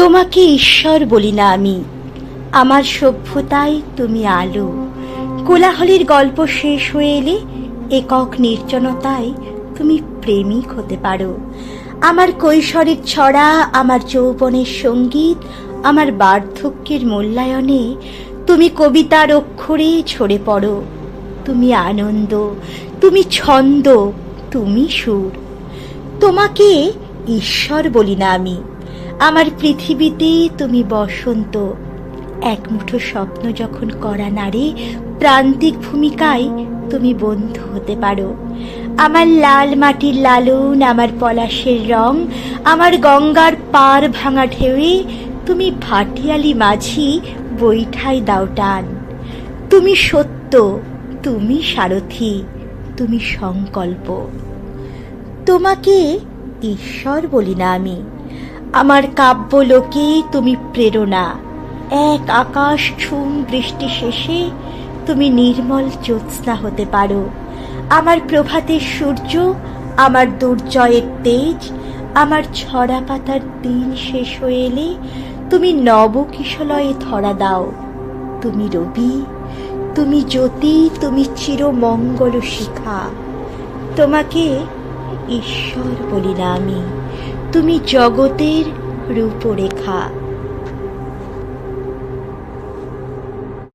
তোমাকে ঈশ্বর বলি না আমি। আমার সভ্যতায় তুমি আলো। কোলাহলের গল্প শেষ হয়ে এলে একক নির্জনতায় তুমি প্রেমিক হতে পারো। আমার কৈশোরের ছড়া, আমার যৌবনের সংগীত, আমার বার্ধক্যের মূল্যায়নে তুমি কবিতার অক্ষরে ছড়ে পড়ো। তুমি আনন্দ, তুমি ছন্দ, তুমি সুর। তোমাকে ঈশ্বর বলি না আমি। আমার পৃথিবীতে তুমি বসন্ত। এক মুঠো স্বপ্ন যখন করা নারে, প্রান্তিক ভূমিকায় তুমি বন্ধু হতে পারো। আমার লাল মাটির লালন, আমার পলাশের রং, আমার গঙ্গার পার ভাঙা ঢেউয়ে তুমি ভাটিয়ালি মাঝি বৈঠাই দাও টান। তুমি সত্য, তুমি সারথি, তুমি সংকল্প। তোমাকে ঈশ্বর বলি না আমি। আমার কাব্যলোকে তুমি প্রেরণা। এক আকাশ ছুম বৃষ্টি শেষে তুমি নির্মল জ্যোৎস্না হতে পারো। আমার প্রভাতের সূর্য, আমার দুর্জয়ের তেজ, আমার ছড়া পাতার দিন শেষ হয়ে এলে তুমি নবকিশলয়ে ধরা দাও। তুমি রবি, তুমি জ্যোতি, তুমি চিরমঙ্গল শিখা। তোমাকে ঈশ্বর বলি না আমি। তুমি জগতের রূপরেখা।